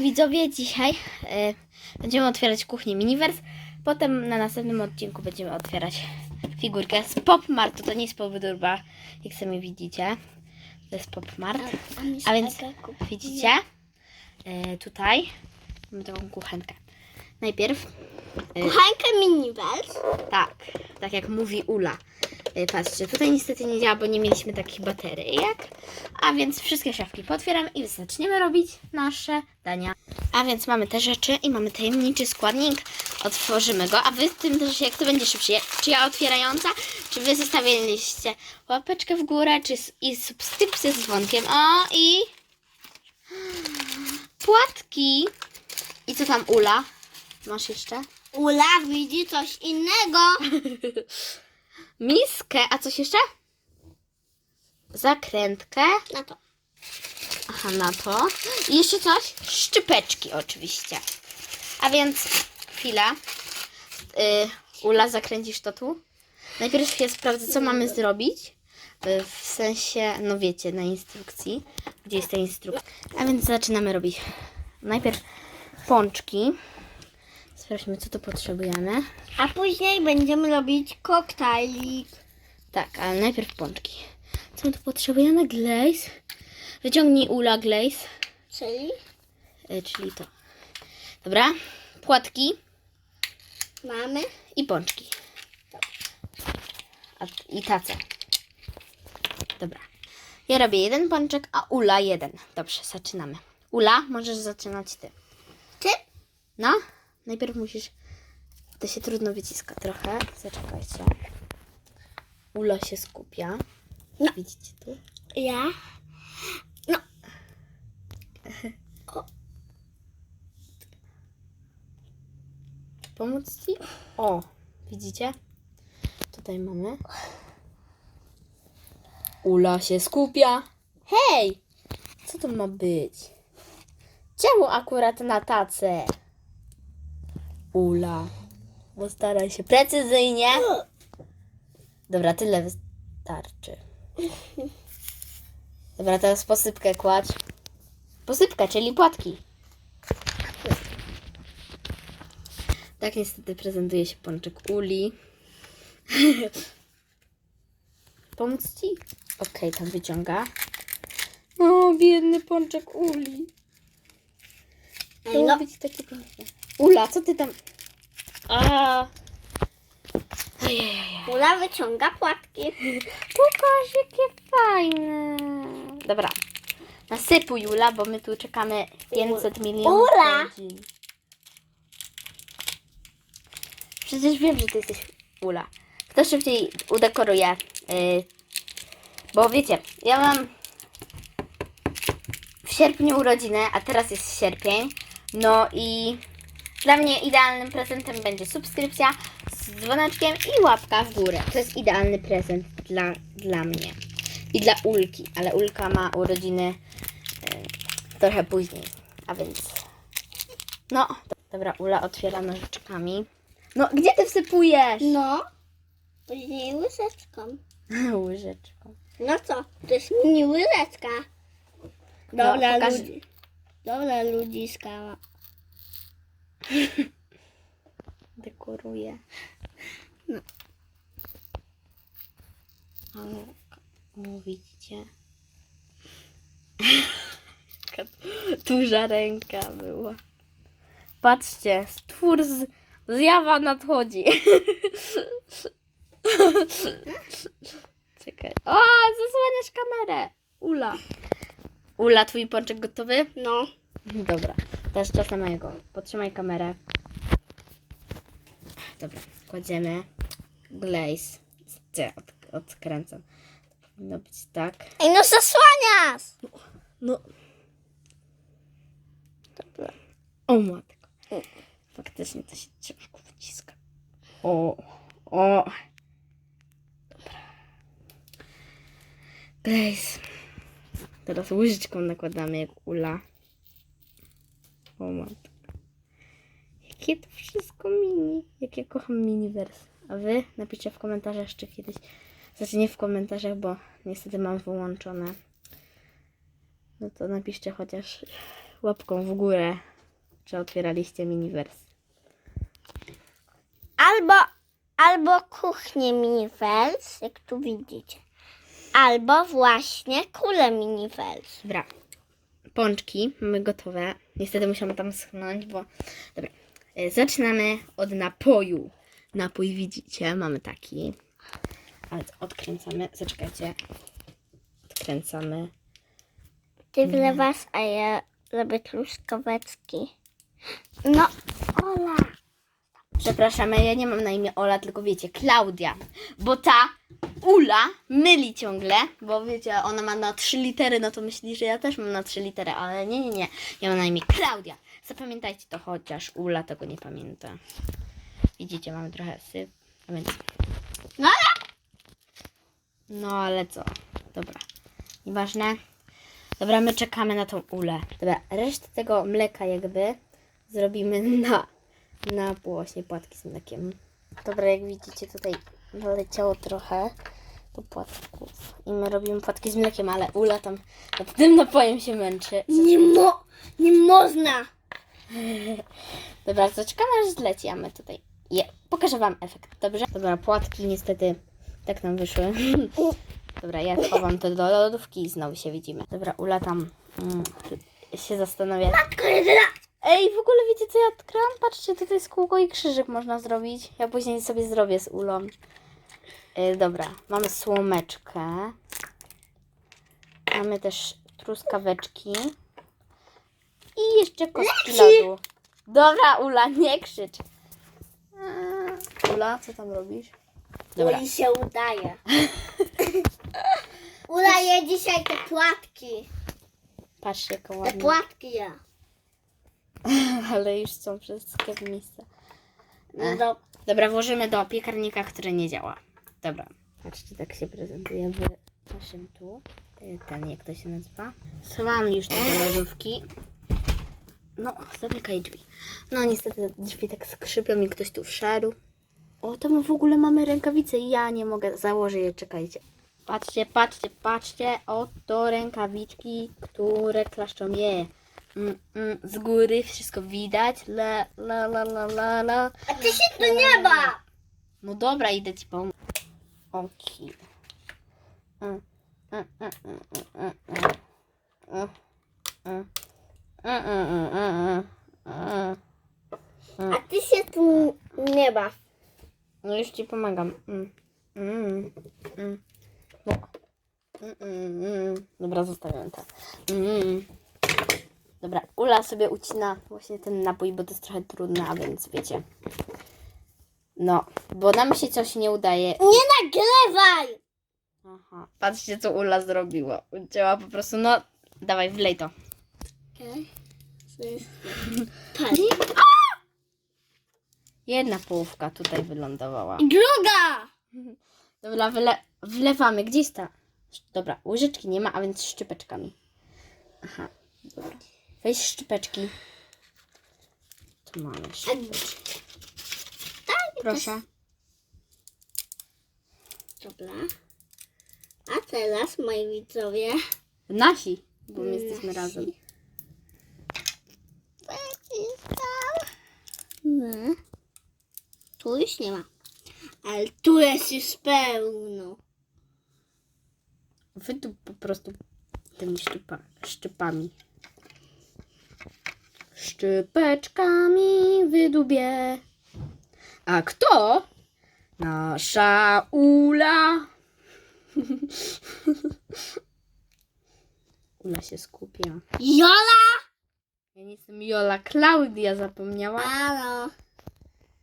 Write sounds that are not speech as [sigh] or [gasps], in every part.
Widzowie, dzisiaj e, będziemy otwierać kuchnię Miniverse. Potem na następnym odcinku będziemy otwierać figurkę z Pop Martu. To nie jest powódurba, jak sami widzicie. To jest Pop Mart. A więc widzicie, e, tutaj mamy taką kuchenkę. Najpierw, e, Kuchenkę Miniverse. tak, tak jak mówi Ula. E, Patrzcie, tutaj niestety nie działa, bo nie mieliśmy takich bateryjek. A więc wszystkie szafki potwieram i zaczniemy robić nasze dania. A więc mamy te rzeczy i mamy tajemniczy składnik. Otworzymy go, a wy w tym też jak to będzie szybciej. Czy ja otwierająca, czy wy zostawiliście łapeczkę w górę, czy i subskrypcję z dzwonkiem. O i [gasps] płatki. I co tam Ula? Masz jeszcze? Ula widzi coś innego. [laughs] Miskę, a coś jeszcze? Zakrętkę. Na to. Aha, na to. I jeszcze coś? Szczypeczki oczywiście. A więc chwila. Y, Ula, zakręcisz to tu? Najpierw ja sprawdzę, co mamy zrobić. Y, w sensie, no wiecie, na instrukcji. Gdzie jest ta instrukcja? A więc zaczynamy robić. Najpierw pączki. Sprawdźmy, co tu potrzebujemy. A później będziemy robić koktajlik. Tak, ale najpierw pączki. Co my tu potrzebujemy? Glaze. Wyciągnij Ula glaze. Czyli Y, czyli to. Dobra. Płatki mamy i pączki. A, I tace. Dobra. Ja robię jeden pączek, a Ula jeden. Dobrze, zaczynamy. Ula, możesz zaczynać ty. ty. No, najpierw musisz. To się trudno wyciska trochę. Zaczekajcie. Ula się skupia. No. Widzicie tu? Ja. No. [laughs] Pomóc ci? O, widzicie? Tutaj mamy. Ula się skupia. Hej! Co to ma być? Czemu akurat na tacę? Ula. Postaraj się precyzyjnie. Dobra, tyle wystarczy. Dobra, teraz posypkę kładź. Posypka, czyli płatki. Tak niestety prezentuje się pączek Uli. Pomóc ci? Okej, tam wyciąga. O, biedny pączek Uli. No. być takie piękne. Ula, co ty tam... A. Ojej. Ula wyciąga płatki. [laughs] Pokaż, jakie fajne. Dobra. Nasypuj Ula, bo my tu czekamy 500 milionów Ula! godzin. Przecież wiem, że ty jesteś Ula. Kto szybciej udekoruje? Yy, bo wiecie, ja mam w sierpniu urodziny, a teraz jest sierpień. No i dla mnie idealnym prezentem będzie subskrypcja z dzwoneczkiem i łapka w górę. To jest idealny prezent dla, dla mnie. I dla Ulki, ale Ulka ma urodziny e, trochę później. A więc. No, dobra, Ula otwiera nożyczkami. No, gdzie ty wsypujesz? No. Później łyżeczką. [laughs] Łyżeczką. No co? To jest mini łyżeczka. Dobra, pokaż- ludzi. Dobra, ludziska. [laughs] Dekoruje. No. Ale, o, widzicie? [laughs] Jaka Duża ręka była. Patrzcie, stwór z zjawa nadchodzi. [laughs] Czekaj. O, zasłaniasz kamerę. Ula. Ula, twój pączek gotowy? No. Dobra, teraz czas na mojego. Potrzymaj kamerę. Dobra, kładziemy glaze. Gdzie od, odkręcam. To powinno być tak. Ej, no zasłaniasz! No. Dobra. O matko. Faktycznie to się ciężko wyciska. O, o. Dobra. Glaze. Teraz łyżeczką nakładamy jak ula. Matko. Jakie to wszystko mini. Jak ja kocham miniverse. A wy napiszcie w komentarzach czy kiedyś. Znaczy nie w komentarzach, bo niestety mam wyłączone. No to napiszcie chociaż łapką w górę, czy otwieraliście Miniverse. Albo, albo kuchnię minifels, jak tu widzicie. Albo właśnie kulę minifels. Dobra. Pączki mamy gotowe. Niestety musiałam tam schnąć, bo... Dobra. E, Zaczynamy od napoju. Napój widzicie, mamy taki. Ale odkręcamy. Zaczekajcie. Odkręcamy. Ty wlewasz, a ja robię truskaweczki. No, Ola. Przepraszamy, ja nie mam na imię Ola, tylko wiecie, Klaudia. Bo ta Ula myli ciągle, bo wiecie, ona ma na trzy litery, no to myśli, że ja też mam na trzy litery, ale nie, nie, nie. Ja mam na imię Klaudia. Zapamiętajcie to chociaż Ula tego nie pamięta. Widzicie, mamy trochę syf, a więc... No No ale co? Dobra. Nieważne. Dobra, my czekamy na tą ulę. Dobra, resztę tego mleka jakby zrobimy na, na właśnie płatki z mlekiem. Dobra, jak widzicie tutaj naleciało trochę do płatków. I my robimy płatki z mlekiem, ale ula tam nad tym napojem się męczy. Nie, mo nie można. [laughs] Dobra, to czekamy aż zleci, a my tutaj je. Pokażę Wam efekt, dobrze? Dobra, płatki niestety tak nam wyszły. [laughs] Dobra, ja chowam to do lodówki i znowu się widzimy. Dobra, Ula tam mm, się zastanawia. Matko jedyna. Ej, w ogóle wiecie co ja odkryłam? Patrzcie, tutaj jest kółko i krzyżyk można zrobić. Ja później sobie zrobię z Ulą. Yy, dobra, mamy słomeczkę. Mamy też truskaweczki. I jeszcze kostki lodu. Dobra, Ula, nie krzycz. Ula, co tam robisz? Dobra. Uli się udaje. [laughs] Udaje dzisiaj te płatki. Patrzcie, jaką Te płatki ja. [laughs] Ale już są wszystkie w miejsce. No do... Dobra, włożymy do piekarnika, który nie działa. Dobra. Patrzcie, tak się prezentuje w naszym tu. Y, Ten, jak to się nazywa? Schowałam już te lodówki. No, zamykaj drzwi. No, niestety drzwi tak skrzypią i ktoś tu wszedł. O, to my w ogóle mamy rękawice i ja nie mogę założyć je, czekajcie. Patrzcie, patrzcie, patrzcie. Oto rękawiczki, które klaszczą je. Mm, mm, z góry wszystko widać. La, la, la, la, la, la. A ty się do nieba. No dobra, idę ci pomóc. Okej. Mm, mm, mm, mm, mm, mm. Mm, mm. Mm, mm, mm, mm, mm. A ty się tu nie baw. No już ci pomagam. Mm, mm, mm. Mm, mm, mm. Dobra, zostawiam to. Mm. Dobra, Ula sobie ucina właśnie ten napój, bo to jest trochę trudne, a więc wiecie. No, bo nam się coś nie udaje. Nie nagrywaj. Aha. Patrzcie, co Ula zrobiła. Ucięła po prostu, no, dawaj, wlej to. [laughs] Patrz. Jedna połówka tutaj wylądowała. Druga. Dobra, wyle, wlewamy. Gdzie jest ta? Dobra, łyżeczki nie ma, a więc szczypeczkami. Aha, dobra. Weź szczypeczki. Tu mamy szczypeczki. Proszę. Dobra. A teraz, moi widzowie. Nasi, bo my jesteśmy Nasi. razem. No. Tu już nie ma. Ale tu jest już pełno. Wydup po prostu tymi szczypa, szczypami. Szczypeczkami wydubię. A kto? Nasza Ula. [laughs] Ula się skupia. Jola! Ja nie jestem Jola, Klaudia zapomniała. Halo.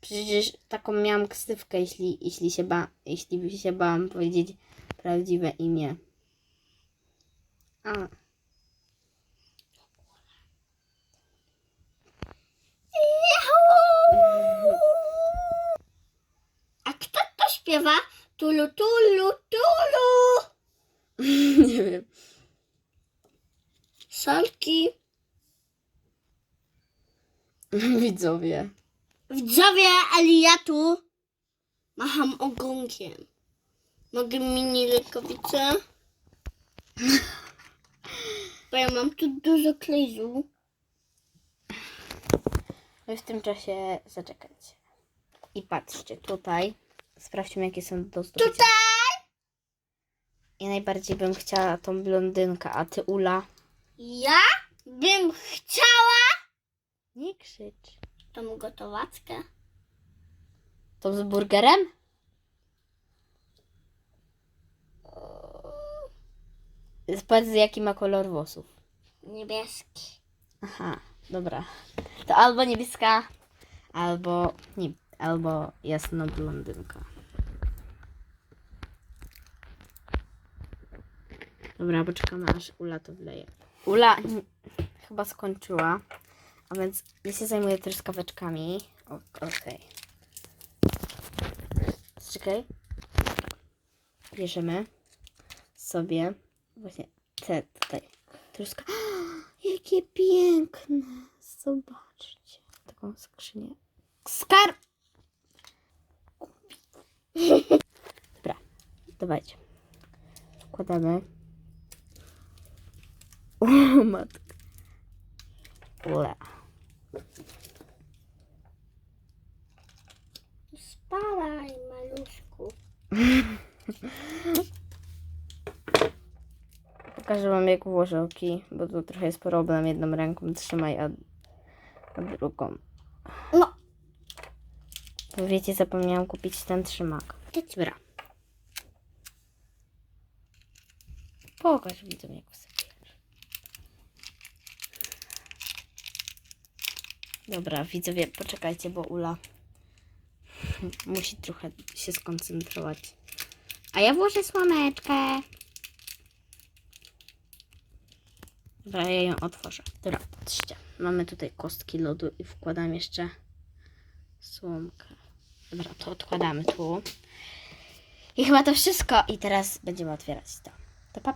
Przecież taką miałam ksywkę, jeśli, jeśli, się ba, jeśli by się bałam powiedzieć prawdziwe imię. A kto to śpiewa? Tulu, tulu, tulu. [laughs] nie wiem. Solki. [laughs] Widzowie. Widzowie, ale ja tu macham ogonkiem. Mogę mini lekowice? [laughs] Bo ja mam tu dużo kleju. My w tym czasie zaczekajcie. I patrzcie, tutaj. Sprawdźmy, jakie są do zdobycia. Tutaj! I najbardziej bym chciała tą blondynkę, a ty Ula. Ja bym chciała Nie krzycz. tą gotowackę. To z burgerem? Powiedz, jaki ma kolor włosów. Niebieski. Aha, dobra. To albo niebieska, albo nie, albo jasno blondynka. Dobra, poczekamy aż Ula to wleje. Ula chyba skończyła, a więc ja się zajmuję truskaweczkami. Okej. Czekaj. Bierzemy sobie właśnie te tutaj truska. [gasps] Jakie piękne! Zobaczcie. Taką skrzynię. Skarb! Dobra, dawajcie. Wkładamy. O, matka. Ule. Spadaj, maluszku. [laughs] Pokażę wam jak włożę oki, bo tu trochę jest problem. Jedną ręką trzymaj, a, a drugą. No, Bo wiecie, zapomniałam kupić ten trzymak. Dobra. Pokaż widzom jak wsypiesz. Dobra, widzowie, poczekajcie, bo Ula musi trochę się skoncentrować. A ja włożę słomeczkę. Dobra, ja ją otworzę. Dobra, patrzcie. Mamy tutaj kostki lodu i wkładam jeszcze słomkę. Dobra, to odkładamy tu. I chyba to wszystko. I teraz będziemy otwierać to. To papa.